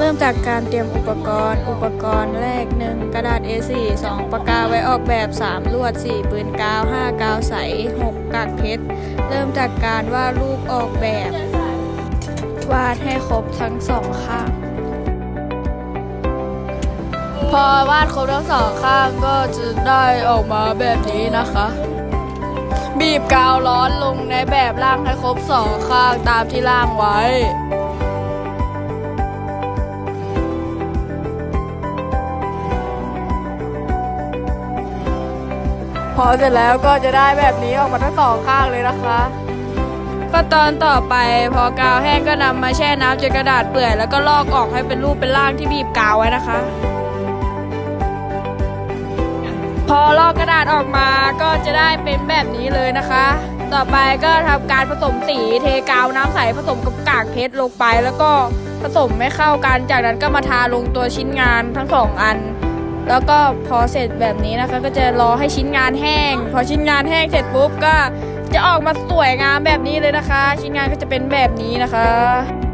เริ่มจากการเตรียมอุปกรณ์ อุปกรณ์แรก 1 กระดาษ A4 2 ปากกาไว้ออกแบบ 3 ลวด 4 ปืนกาว 5 กาวใส 6 กากเพชร เริ่มจากการวาดรูปออกแบบ วาดให้ครบทั้งสองข้าง พอวาดครบทั้งสองข้างก็จะได้ออกมาแบบนี้นะคะ บีบกาวร้อนลงในแบบร่างให้ครบสองข้างตามที่ร่างไว้ พอเสร็จแล้วก็จะได้แบบนี้ออกมาทั้งสองข้างเลยนะคะขั้นตอนต่อไปพอกาวแห้งก็นำมาแช่น้ำจนกระดาษเปื่อยแล้วก็ลอกออกให้เป็นรูปเป็นร่างที่บีบกาวไว้นะคะ พอลอกกระดาษออกมาก็จะได้เป็นแบบนี้เลยนะคะ ต่อไปก็ทำการผสมสีเทกาวน้ำใสผสมกับกากเพชรลงไป แล้วก็ผสมให้เข้ากันจากนั้นก็มาทาลงตัวชิ้นงานทั้งสองอัน แล้วก็พอเสร็จแบบนี้นะคะ ก็จะรอให้ชิ้นงานแห้ง พอชิ้นงานแห้งเสร็จปุ๊บก็จะออกมาสวยงามแบบนี้เลยนะคะ ชิ้นงานก็จะเป็นแบบนี้นะคะ